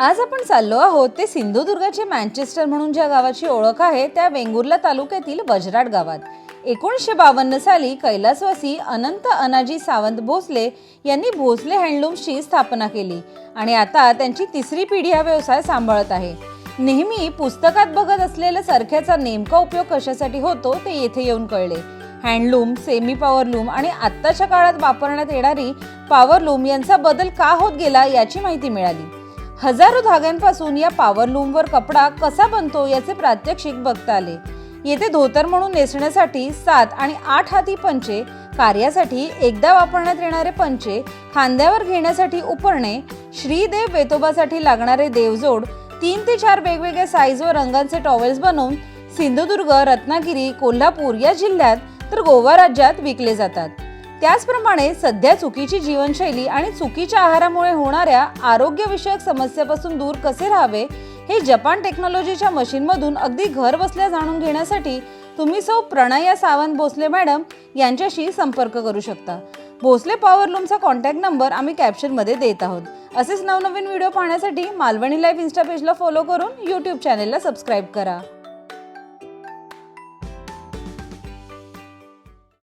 आज आपण चाललो आहोत ते सिंधुदुर्गाचे मँचेस्टर म्हणून ज्या गावाची ओळख आहे त्या वेंगुर्ला तालुक्यातील वजराड गावात. एकोणीसशे बावन्न साली कैलासवासी अनंत अनाजी सावंत भोसले यांनी भोसले हँडलूम्सची स्थापना केली आणि आता त्यांची तिसरी पिढी हा व्यवसाय सांभाळत आहे. नेहमी पुस्तकात बघत असलेल्या सारख्याचा नेमका उपयोग कशासाठी होतो ते येथे येऊन कळले. हँडलूम सेमी पॉवरलूम आणि आत्ताच्या काळात वापरण्यात येणारी पॉवरलूम यांचा बदल का होत गेला याची माहिती मिळाली. हजारो धाग्यांपासून या पॉवरलूमवर कपडा कसा बनतो याचे प्रात्यक्षिक बघता आले येथे धोतर म्हणून नेसण्यासाठी सात आणि आठ हाती पंचे कार्यासाठी एकदा वापरण्यात येणारे पंचे खांद्यावर घेण्यासाठी उपरणे श्रीदेव वेतोबासाठी लागणारे देवजोड तीन ते चार वेगवेगळ्या साईज व रंगांचे टॉवेल्स बनवून सिंधुदुर्ग रत्नागिरी कोल्हापूर या जिल्ह्यात तर गोवा राज्यात विकले जातात. त्याचप्रमाणे सध्या चुकीची जीवनशैली आणि चुकीच्या आहारामुळे होणाऱ्या आरोग्यविषयक समस्यापासून दूर कसे राहावे हे जपान टेक्नॉलॉजीच्या मशीनमधून अगदी घर बसल्या जाणून घेण्यासाठी तुम्ही सौ प्रणया सावंत भोसले मॅडम यांच्याशी संपर्क करू शकता. भोसले पॉवरलूमचा कॉन्टॅक्ट नंबर आम्ही कॅप्शनमध्ये देत आहोत. असेच नवनवीन व्हिडिओ पाहण्यासाठी मालवणी लाईव्ह इन्स्टा पेजला फॉलो करून यूट्यूब चॅनेलला सबस्क्राईब करा.